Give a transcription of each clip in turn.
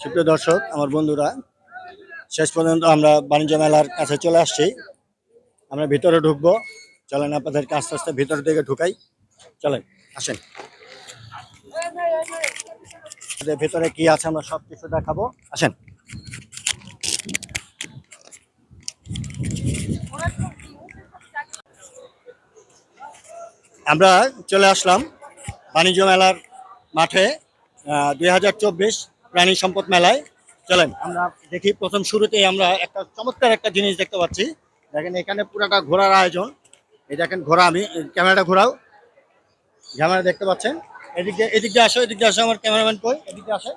সুপ্রিয় দর্শক, আমার বন্ধুরা, শেষ পর্যন্ত আমরা বাণিজ্য মেলার কাছে চলে আসছি। আমরা ভিতরে ঢুকবো। চলেন আপনাদেরকে আস্তে আস্তে ভিতর দিকে ঢুকাই। চলেন, আসেন। ভিতরে কি আছে আমরা সব কিছু দেখাবো। আসেন। আমরা চলে আসলাম বাণিজ্য মেলার মাঠে দুই হাজার চব্বিশ প্রাণী সম্পদ মেলায়। চলেন, আমরা দেখি প্রথম শুরুতেই আমরা একটা চমৎকার একটা জিনিস দেখতে পাচ্ছি। দেখেন, এখানে পুরাটা ঘোরার আয়োজন। এই দেখেন, ঘোরা আমি ক্যামেরাটা ঘোরাও। ক্যামেরা দেখতে পাচ্ছেন? এদিকে, এদিক দিয়ে আসো, এদিক দিয়ে আসো আমার ক্যামেরাম্যান কই? এদিক দিয়ে আসে।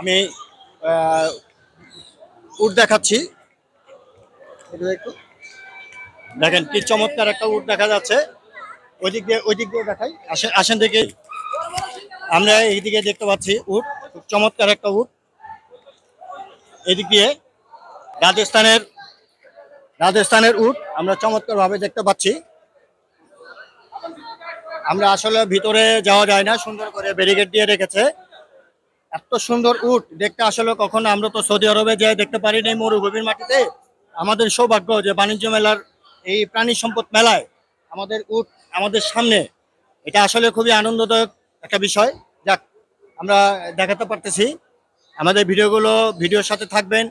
আমি উট দেখাচ্ছি। একটু। দেখেন, কি চমৎকার একটা উট দেখা যাচ্ছে। ওই দিক দিয়ে ওই দিক দিয়ে দেখাই। আসেন আসেন দেখে। আমরা এইদিকে দেখতে পাচ্ছি উট। খুব চমৎকার একটা উট। এদিক দিয়ে রাজস্থানের রাজস্থানের উট আমরা চমৎকার ভাবে দেখতে পাচ্ছি। আমরা আসলে ভিতরে যাওয়া যায় না, সুন্দর করে ব্যারিকেড দিয়ে রেখেছে। এত সুন্দর উট দেখতে আসলে কখনো আমরা তো সৌদি আরবে যে দেখতে পারি নাই মরুভূমির মাটিতে। আমাদের সৌভাগ্য যে বাণিজ্য মেলার এই প্রাণী সম্পদ মেলায় আমাদের উট আমাদের সামনে। এটা আসলে খুবই আনন্দদায়ক একটা বিষয়। আমরা দেখাতে পারতেছি। আমাদের ভিডিওগুলো ভিডিওর সাথে থাকবেন।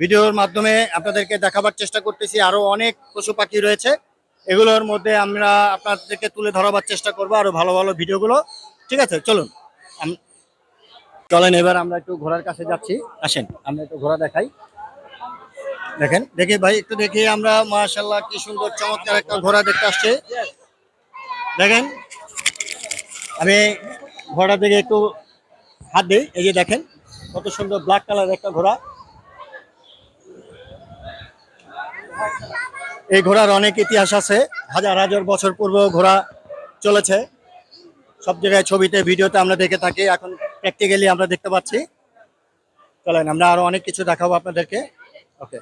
ভিডিওর মাধ্যমে আপনাদেরকে দেখাবার চেষ্টা করতেছি। আরও অনেক পশু পাখি রয়েছে। এগুলোর মধ্যে আমরা আপনাদেরকে তুলে ধরাবার চেষ্টা করব আরও ভালো ভালো ভিডিওগুলো। ঠিক আছে, চলুন। চলেন, এবার আমরা একটু ঘোড়ার কাছে যাচ্ছি। আসেন, আমরা একটু ঘোড়া দেখাই। দেখেন, দেখি ভাই, একটু দেখি আমরা মাশাল্লাহ কি সুন্দর, চমৎকার একটা ঘোড়া দেখতে আসছে। দেখেন, আমি ঘোড়া থেকে একটু হাত দিই এই যে দেখেন কত সুন্দর ব্ল্যাক কালার একটা ঘোড়া। এই ঘোড়ার অনেক ইতিহাস আছে, হাজার হাজার বছর পূর্ব ঘোড়া চলেছে। সব জায়গায় ছবিতে, ভিডিওতে আমরা দেখে থাকি, এখন প্র্যাকটিক্যালি আমরা দেখতে পাচ্ছি। চলেন, আমরা আরও অনেক কিছু দেখাবো আপনাদেরকে। ওকে